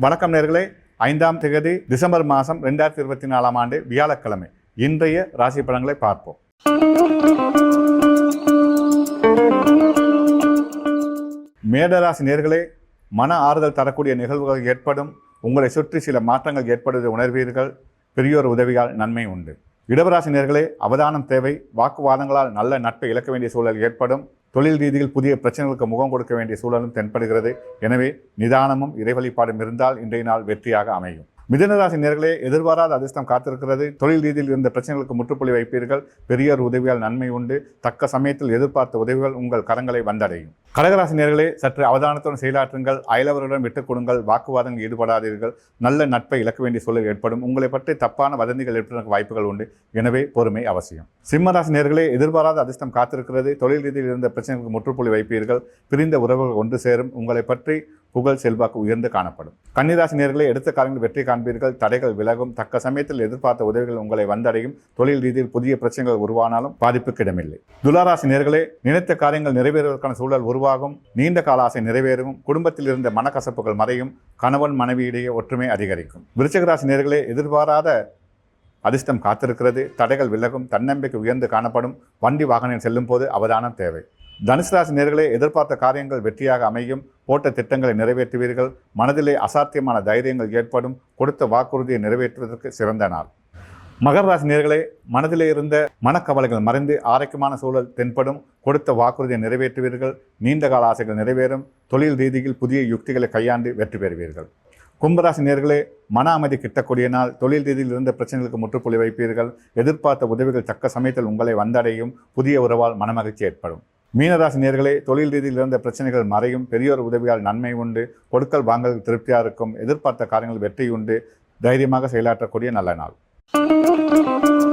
வணக்கம் நேர்களே. ஐந்தாம் தேதி டிசம்பர் மாதம் ரெண்டாயிரத்தி இருபத்தி நாலாம் ஆண்டு வியாழக்கிழமை. இன்றைய ராசி பலன்களை பார்ப்போம். மேடராசி நேர்களே மன ஆறுதல் தரக்கூடிய நிகழ்வுகள் ஏற்படும். உங்களை சுற்றி சில மாற்றங்கள் ஏற்படுவதை உணர்வீர்கள். பெரியோர் உதவியால் நன்மை உண்டு. இடவராசி நேர்களே அவதானம் தேவை. வாக்குவாதங்களால் நல்ல நட்பை இழக்க வேண்டிய சூழல் ஏற்படும். தொழில் ரீதியில் புதிய பிரச்சனைகளுக்கு முகம் கொடுக்க வேண்டிய சூழலும் தென்படுகிறது. எனவே நிதானமும் இறைவழிபாடும் இருந்தால் இன்றைய நாள் வெற்றியாக அமையும். மிதனராசி நேர்களே எதிர்பாராத அதிர்ஷ்டம் காத்திருக்கிறது. தொழில் ரீதியில் இருந்த பிரச்சனைகளுக்கு முற்றுப்புள்ளி வைப்பீர்கள். பெரியோர் உதவியால் நன்மை உண்டு. தக்க சமயத்தில் எதிர்பார்த்த உதவிகள் உங்கள் கரங்களை வந்தடையும். கடகராசி நேர்களே சற்று அவதானத்துடன் செயலாற்றுங்கள் அயலவருடன் விட்டுக் கொடுங்கள் வாக்குவாதங்கள் ஈடுபடாதீர்கள் நல்ல நட்பை இழக்க வேண்டிய சூழல் ஏற்படும் உங்களை பற்றி தப்பான வதந்திகள் ஏற்படுவதற்கு வாய்ப்புகள் உண்டு எனவே பொறுமை அவசியம். சிம்மராசி நேர்களே எதிர்பாராத அதிர்ஷ்டம் காத்திருக்கிறது தொழில் ரீதியில் இருந்த பிரச்சனைகளுக்கு முற்றுப்புள்ளி வைப்பீர்கள் பிரிந்த உறவுகள் ஒன்று சேரும் உங்களை பற்றி புகழ் செல்வாக்கு உயர்ந்து காணப்படும். கன்னிராசி நேர்களை எடுத்த காலங்களில் வெற்றி காண்பீர்கள் தடைகள் விலகும் தக்க சமயத்தில் எதிர்பார்த்த உதவிகள் உங்களை வந்தடையும் தொழில் ரீதியில் புதிய பிரச்சனைகள் உருவானாலும் பாதிப்புக்கு இடமில்லை. துளாராசி நேர்களே நினைத்த காரியங்கள் நிறைவேறுவதற்கான சூழல் உருவாகும் நீண்ட கால ஆசை நிறைவேறும் குடும்பத்தில் இருந்த மனக்கசப்புகள் மறையும் கணவன் மனைவியிடையே ஒற்றுமை அதிகரிக்கும். விருச்சகராசி நேர்களே எதிர்பாராத அதிர்ஷ்டம் காத்திருக்கிறது. தடைகள் விலகும் தன்னம்பிக்கை உயர்ந்து காணப்படும். வண்டி வாகனம் செல்லும் போது அவதானம் தேவை. தனுசு ராசி நேர்களே எதிர்பார்த்த காரியங்கள் வெற்றியாக அமையும். போட்ட திட்டங்களை நிறைவேற்றுவீர்கள். மனதிலே அசாத்தியமான தைரியங்கள் ஏற்படும். கொடுத்த வாக்குறுதியை நிறைவேற்றுவதற்கு சிறந்த நாள். மகர ராசி நேர்களே மனதிலே இருந்த மனக்கவலைகள் மறைந்து ஆரோக்கியமான சூழல் தென்படும். கொடுத்த வாக்குறுதியை நிறைவேற்றுவீர்கள். நீண்ட கால ஆசைகள் நிறைவேறும். தொழில் ரீதியில் புதிய யுக்திகளை கையாண்டு வெற்றி பெறுவீர்கள். கும்பராசி நேர்களே மன அமைதி கிட்டக்கூடிய நாள். தொழில் ரீதியில் இருந்த பிரச்சனைகளுக்கு முற்றுப்புள்ளி வைப்பீர்கள். எதிர்பார்த்த உதவிகள் தக்க சமயத்தில் உங்களை வந்தடையும். புதிய உறவால் மனமகிழ்ச்சி ஏற்படும். மீனராசி நேர்களே தொழில் ரீதியில் இருந்த பிரச்சனைகள் மறையும். பெரியோர் உதவியால் நன்மை உண்டு. கொடுக்கல் வாங்கல் திருப்தியாக இருக்கும். எதிர்பார்த்த காரியங்கள் வெற்றி உண்டு தைரியமாக செயலாற்றக்கூடிய நல்ல நாள். Thank you.